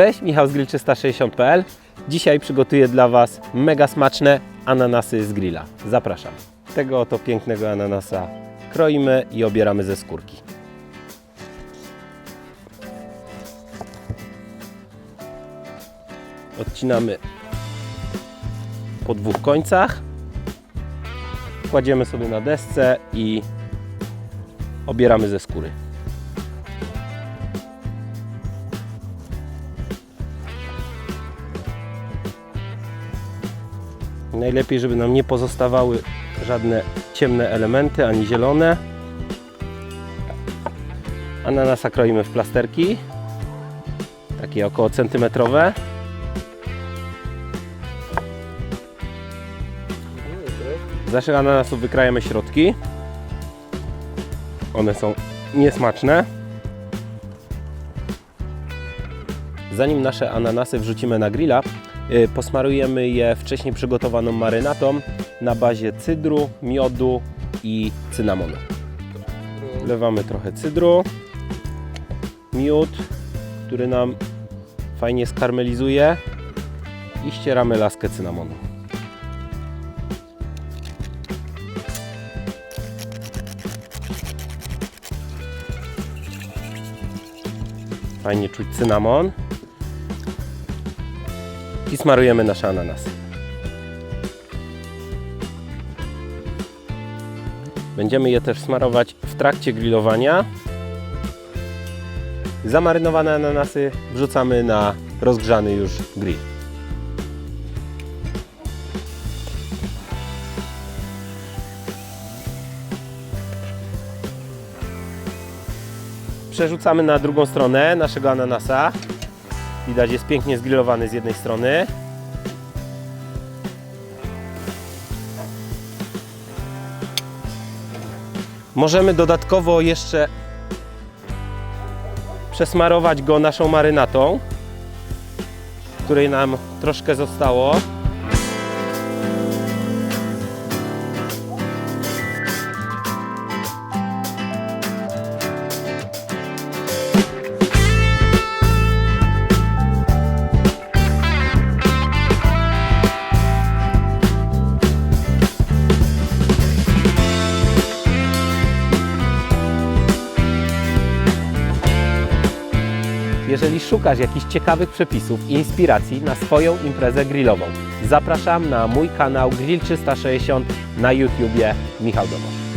Cześć, Michał z grill360.pl. Dzisiaj przygotuję dla Was mega smaczne ananasy z grilla. Zapraszam. Tego oto pięknego ananasa kroimy i obieramy ze skórki. Odcinamy po dwóch końcach. Kładziemy sobie na desce i obieramy ze skóry. Najlepiej, żeby nam nie pozostawały żadne ciemne elementy, ani zielone. Ananasa kroimy w plasterki, takie około centymetrowe. Z naszych ananasów wykrajamy środki. One są niesmaczne. Zanim nasze ananasy wrzucimy na grilla, posmarujemy je wcześniej przygotowaną marynatą na bazie cydru, miodu i cynamonu. Wlewamy trochę cydru, miód, który nam fajnie skarmelizuje i ścieramy laskę cynamonu. Fajnie czuć cynamon. I smarujemy nasze ananasy. Będziemy je też smarować w trakcie grillowania. Zamarynowane ananasy wrzucamy na rozgrzany już grill. Przerzucamy na drugą stronę naszego ananasa. Widać, jest pięknie zgrillowany z jednej strony. Możemy dodatkowo jeszcze przesmarować go naszą marynatą, której nam troszkę zostało. Jeżeli szukasz jakichś ciekawych przepisów i inspiracji na swoją imprezę grillową, zapraszam na mój kanał Grill 360 na YouTubie Michał Domosz.